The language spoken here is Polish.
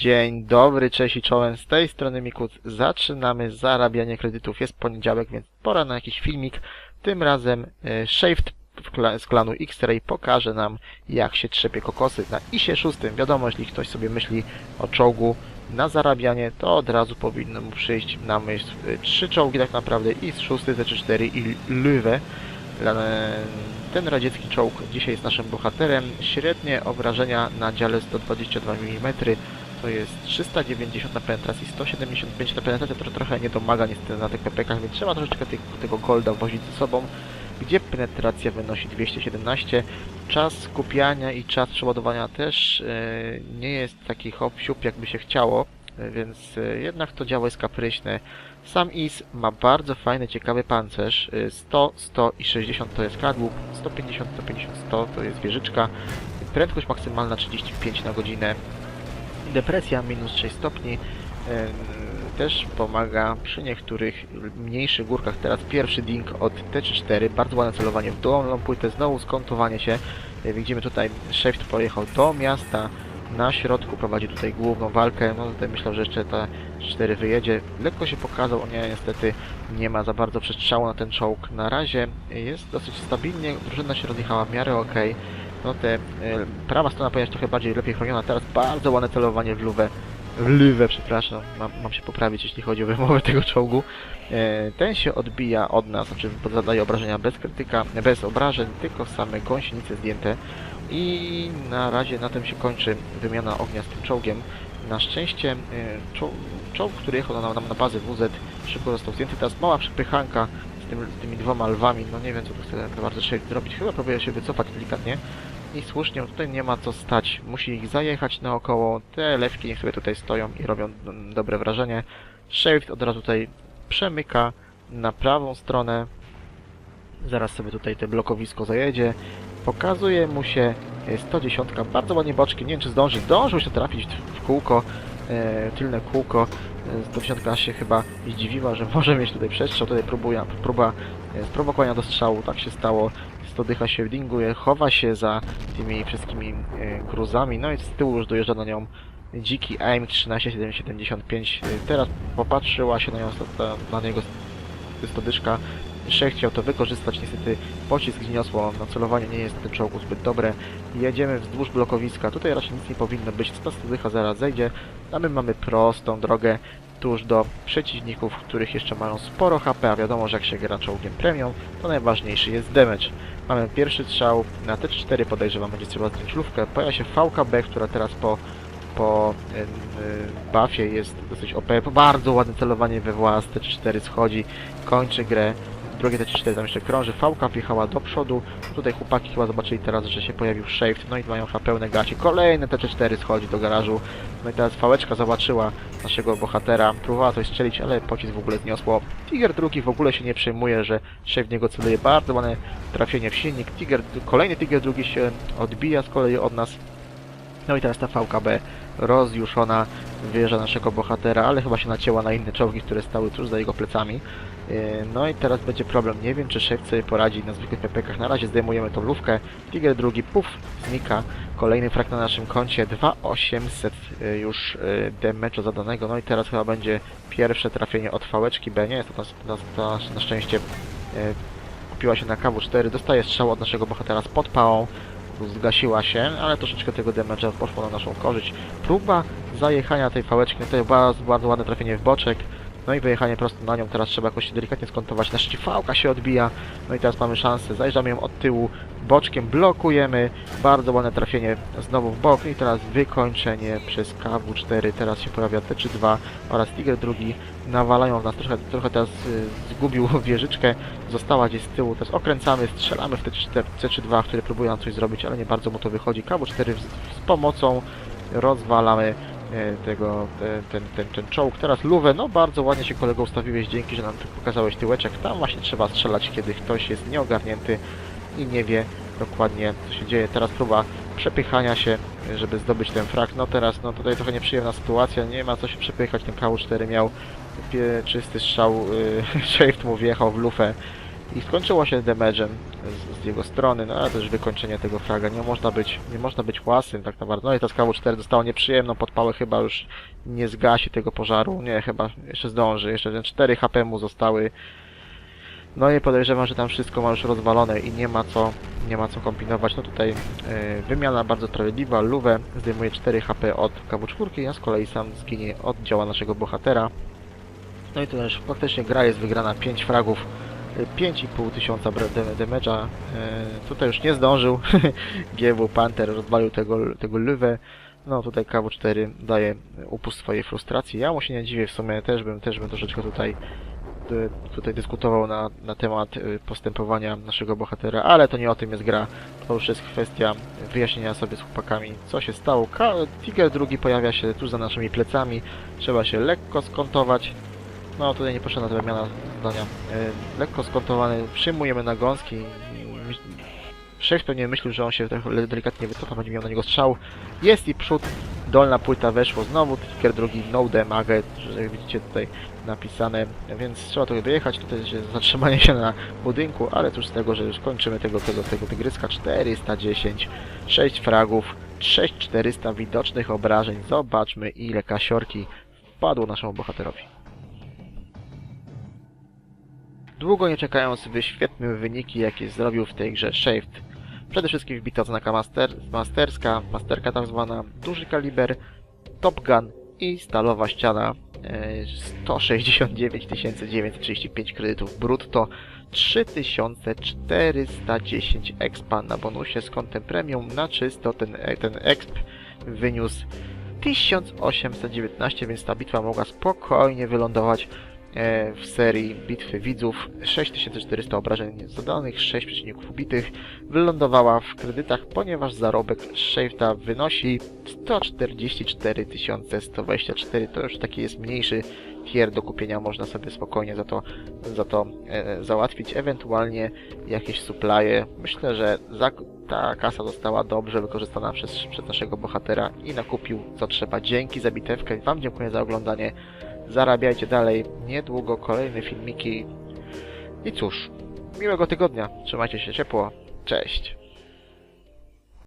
Dzień dobry, cześć i czołem, z tej strony Mikuc. Zaczynamy zarabianie kredytów. Jest poniedziałek, więc pora na jakiś filmik. Tym razem e, Shaved z klanu X-Ray pokaże nam, jak się trzepie kokosy na ISie 6. Wiadomo, jeśli ktoś sobie myśli o czołgu na zarabianie, to od razu powinno mu przyjść na myśl e, trzy czołgi tak naprawdę, IS 6, Z4 i Lüwe. Ten radziecki czołg dzisiaj jest naszym bohaterem. Średnie obrażenia na dziale 122 mm to jest 390 na penetracji, 175 na penetracji, to trochę nie domaga niestety na tych PPK, więc trzeba troszeczkę tych, tego golda wozić ze sobą, gdzie penetracja wynosi 217. Czas skupiania i czas przeładowania też e, nie jest taki hop jakby się chciało, e, więc e, jednak to działo jest kapryśne. Sam IS ma bardzo fajny, ciekawy pancerz. Y, 100, 100 i 60 to jest kadłub, 150, 150, 100 to jest wieżyczka. Prędkość maksymalna 35 na godzinę. Depresja minus 6 stopni. Też pomaga przy niektórych mniejszych górkach. Teraz pierwszy ding od T34. Bardzo ładne celowanie w dolną płytę. Znowu skontowanie się. Y, Widzimy tutaj Shift pojechał do miasta. Na środku prowadzi tutaj główną walkę. No tutaj myślę, że jeszcze ta 4 wyjedzie. Lekko się pokazał, nie, niestety nie ma za bardzo przestrzału na ten czołg. Na razie jest dosyć stabilnie, drużyna się rozjechała w miarę ok. No te, e, prawa strona być trochę bardziej lepiej chroniona, teraz bardzo ładne celowanie w luwę. W lywę, przepraszam, mam, mam się poprawić, jeśli chodzi o wymowę tego czołgu. E, ten się odbija od nas, znaczy zadaje obrażenia bez krytyka, bez obrażeń, tylko same gąsienice zdjęte. I na razie na tym się kończy wymiana ognia z tym czołgiem. Na szczęście e, czoł, czołg, który jechał na, na, na bazę WZ, szybko został zdjęty. Teraz mała przepychanka z, tym, z tymi dwoma lwami. No nie wiem, co tu tak bardzo Shade zrobić. Chyba próbuje się wycofać delikatnie. I słusznie, tutaj nie ma co stać. Musi ich zajechać naokoło. Te lewki niech sobie tutaj stoją i robią mm, dobre wrażenie. Shade od razu tutaj przemyka na prawą stronę. Zaraz sobie tutaj te blokowisko zajedzie. Pokazuje mu się e, 110, bardzo ładnie boczki, nie wiem czy zdąży, zdążył się trafić w kółko, e, tylne kółko. E, 110 aż się chyba zdziwiła, że może mieć tutaj przestrzał, tutaj próbuje, próba e, sprowokowania do strzału, tak się stało. 100 dycha się dinguje, chowa się za tymi wszystkimi e, gruzami, no i z tyłu już dojeżdża na nią dziki AIM 13775. E, Teraz popatrzyła się na, nią, na niego 100 dyszka, Szech chciał to wykorzystać, niestety pocisk zniosło, no celowanie nie jest na tym czołgu zbyt dobre. Jedziemy wzdłuż blokowiska, tutaj raczej nic nie powinno być, 100 dycha zaraz zejdzie, a my mamy prostą drogę tuż do przeciwników, których jeszcze mają sporo HP, a wiadomo, że jak się gra czołgiem premium, to najważniejszy jest damage. Mamy pierwszy strzał, na T4 podejrzewam będzie trzeba zdjąć lufkę, pojawia się VKB, która teraz po po y, y, buffie jest dosyć OP, bardzo ładne celowanie we włas, T4 schodzi, kończy grę, drugie T4 tam jeszcze krąży, VK wjechała do przodu, tutaj chłopaki chyba zobaczyli teraz, że się pojawił Shaved, no i mają chyba pełne gacie, kolejne T4 schodzi do garażu, no i teraz Fałeczka zobaczyła naszego bohatera, próbowała coś strzelić, ale pocisk w ogóle zniosło, Tiger drugi w ogóle się nie przejmuje, że Shaved w niego celuje, bardzo ładne trafienie w silnik, Tiger, kolejny Tiger drugi się odbija z kolei od nas, no i teraz ta VKB rozjuszona wieża naszego bohatera, ale chyba się nacięła na inne czołgi, które stały tuż za jego plecami. Yy, No i teraz będzie problem. Nie wiem, czy szef sobie poradzi na zwykłych PPK. Na razie zdejmujemy tą lówkę. Tiger drugi, puf, znika. Kolejny frak na naszym koncie. 2800 yy, już yy, damage'u zadanego. No i teraz chyba będzie pierwsze trafienie od fałeczki B. Nie jest to na, na, na szczęście kupiła się na KW4. Dostaje strzał od naszego bohatera z podpałą zgasiła się, ale troszeczkę tego damage'a poszło na naszą korzyść. Próba zajechania tej fałeczki, no to bardzo, bardzo ładne trafienie w boczek. No i wyjechanie prosto na nią, teraz trzeba jakoś delikatnie skontować. Na szczęście fałka się odbija, no i teraz mamy szansę. Zajeżdżamy ją od tyłu, boczkiem blokujemy. Bardzo ładne trafienie znowu w bok i teraz wykończenie przez KW4. Teraz się pojawia T32 oraz Tiger drugi. Nawalają w nas trochę, trochę teraz y, zgubił wieżyczkę, została gdzieś z tyłu. Teraz okręcamy, strzelamy w T4, C32, który próbuje nam coś zrobić, ale nie bardzo mu to wychodzi. KW4 z, z pomocą rozwalamy tego, te- ten, ten, ten czołg. Teraz luwę, no bardzo ładnie się kolego ustawiłeś, dzięki, że nam pokazałeś tyłeczek. Tam właśnie trzeba strzelać, kiedy ktoś jest nieogarnięty i nie wie dokładnie, co się dzieje. Teraz próba przepychania się, żeby zdobyć ten frak. No teraz, no tutaj trochę nieprzyjemna sytuacja, nie ma co się przepychać. Ten KU4 miał czysty strzał, yy, Shaved mu wjechał w lufę. I skończyło się damage'em z, z jego strony, no ale też wykończenie tego fraga. Nie można być, nie można być łasym tak naprawdę. No i ta skawu 4 dostała nieprzyjemną podpałę, chyba już nie zgasi tego pożaru. Nie, chyba jeszcze zdąży. Jeszcze ten 4 HP mu zostały. No i podejrzewam, że tam wszystko ma już rozwalone i nie ma co, nie ma co kombinować. No tutaj e, wymiana bardzo sprawiedliwa. Luwę zdejmuje 4 HP od KW4, a z kolei sam zginie od działa naszego bohatera. No i to też faktycznie gra jest wygrana 5 fragów, 5,5 tysiąca damage'a. E, tutaj już nie zdążył. GW Panther rozwalił tego, tego lwę. No tutaj KW4 daje upust swojej frustracji. Ja mu się nie dziwię, w sumie też bym, też bym troszeczkę tutaj y, tutaj dyskutował na, na temat y, postępowania naszego bohatera, ale to nie o tym jest gra. To już jest kwestia wyjaśnienia sobie z chłopakami, co się stało. Tiger drugi pojawia się tuż za naszymi plecami. Trzeba się lekko skontować. No tutaj niepotrzebna ta wymiana zdania. Y, lekko skontowany, przyjmujemy nagonski. Myśl- Szef pewnie myślił, że on się trochę delikatnie wycofa, będzie miał na niego strzał. Jest i przód, dolna płyta weszło znowu, Tiger drugi no damage, jak widzicie tutaj napisane, więc trzeba trochę dojechać, tutaj jest zatrzymanie się na budynku, ale cóż z tego, że już kończymy tego, tego, tego tygryska 410, 6 fragów, 6400 widocznych obrażeń, zobaczmy ile kasiorki wpadło naszemu bohaterowi. Długo nie czekając wyświetlił wyniki jakie zrobił w tej grze Shaved. Przede wszystkim wbita znaka master, masterska, masterka tak zwana, duży kaliber, Top Gun i stalowa ściana. e, 169 935 kredytów brutto, 3410 expa na bonusie z kontem premium. Na czysto ten, e, ten exp wyniósł 1819, więc ta bitwa mogła spokojnie wylądować e, w serii bitwy widzów. 6400 obrażeń zadanych, 6 przeciwników ubitych. Wylądowała w kredytach, ponieważ zarobek Shafta wynosi 144 124. To już taki jest mniejszy tier do kupienia, można sobie spokojnie za to, za to e, załatwić. Ewentualnie jakieś supply'e. Myślę, że za, ta kasa została dobrze wykorzystana przez, przez naszego bohatera i nakupił co trzeba. Dzięki za bitewkę. Wam dziękuję za oglądanie. Zarabiajcie dalej. Niedługo kolejne filmiki. I cóż, miłego tygodnia. Trzymajcie się ciepło. Cześć.